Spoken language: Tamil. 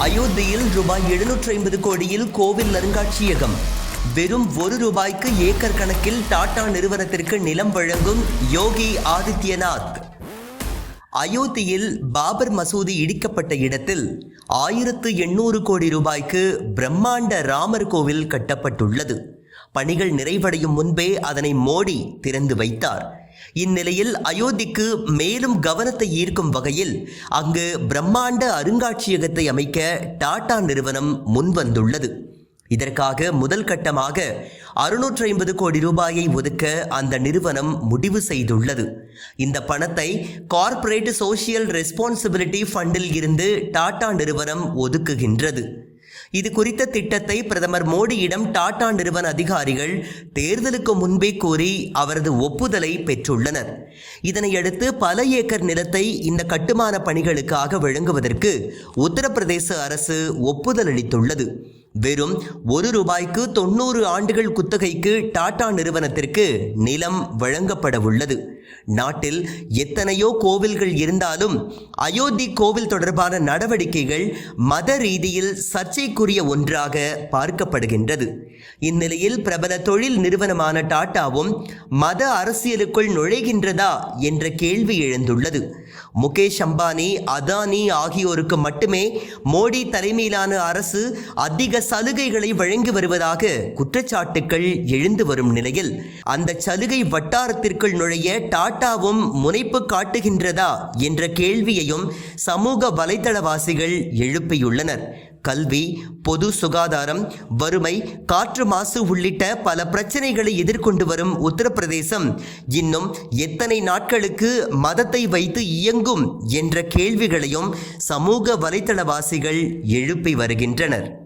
அயோத்தியில் ரூபாய் எழுநூற்றி ஐம்பது கோடியில் கோவில் அருங்காட்சியகம் வெறும் ஒரு ரூபாய்க்கு ஏக்கர் கணக்கில் டாடா நிறுவனத்திற்கு நிலம் வழங்கும் யோகி ஆதித்யநாத். அயோத்தியில் பாபர் மசூதி இடிக்கப்பட்ட இடத்தில் ஆயிரத்து எண்ணூறு கோடி ரூபாய்க்கு பிரம்மாண்ட ராமர் கோவில் கட்டப்பட்டுள்ளது. பணிகள் நிறைவடையும் முன்பே அதனை மோடி திறந்து வைத்தார். இந்நிலையில் அயோத்திக்கு மேலும் கவனத்தை ஈர்க்கும் வகையில் அங்கு பிரம்மாண்ட அருங்காட்சியகத்தை அமைக்க டாடா நிறுவனம் முன்வந்துள்ளது. இதற்காக முதல் கட்டமாக அறுநூற்றி ஐம்பது கோடி ரூபாயை ஒதுக்க அந்த நிறுவனம் முடிவு செய்துள்ளது. இந்த பணத்தை கார்ப்பரேட் சோஷியல் ரெஸ்பான்சிபிலிட்டி ஃபண்டில் இருந்து டாடா நிறுவனம் ஒதுக்குகின்றது. இது குறித்த திட்டத்தை பிரதமர் மோடியிடம் டாடா நிறுவன அதிகாரிகள் தேர்தலுக்கு முன்பே கூறி அவரது ஒப்புதலை பெற்றுள்ளனர். இதனையடுத்து பல ஏக்கர் நிலத்தை இந்த கட்டுமான பணிகளுக்காக வழங்குவதற்கு உத்தரப்பிரதேச அரசு ஒப்புதல் அளித்துள்ளது. வெறும் ஒரு ரூபாய்க்கு தொண்ணூறு ஆண்டுகள் குத்தகைக்கு டாடா நிறுவனத்திற்கு நிலம் வழங்கப்பட உள்ளது. நாட்டில் எத்தனையோ கோவில்கள் இருந்தாலும் அயோத்தி கோவில் தொடர்பான நடவடிக்கைகள் மத ரீதியில் சர்ச்சைக்குரிய ஒன்றாக பார்க்கப்படுகின்றது. இந்நிலையில் பிரபல தொழில் நிறுவனமான டாட்டாவும் மத அரசியலுக்குள் நுழைகின்றதா என்ற கேள்வி எழுந்துள்ளது. முகேஷ் அம்பானி அதானி ஆகியோருக்கு மட்டுமே மோடி தலைமையிலான அரசு அதிக சலுகைகளை வழங்கி வருவதாக குற்றச்சாட்டுக்கள் எழுந்து வரும் நிலையில் அந்த சலுகை வட்டாரத்திற்குள் நுழைய டாட்டாவும் முனைப்பு காட்டுகின்றதா என்ற கேள்வியையும் சமூக வலைதளவாசிகள் எழுப்பியுள்ளனர். கல்வி பொது சுகாதாரம் வறுமை காற்று மாசு உள்ளிட்ட பல பிரச்சனைகளை எதிர்கொண்டு வரும் உத்தரப்பிரதேசம் இன்னும் எத்தனை நாட்களுக்கு மதத்தை வைத்து இயங்கும் என்ற கேள்விகளையும் சமூக வலைதளவாசிகள் எழுப்பி வருகின்றனர்.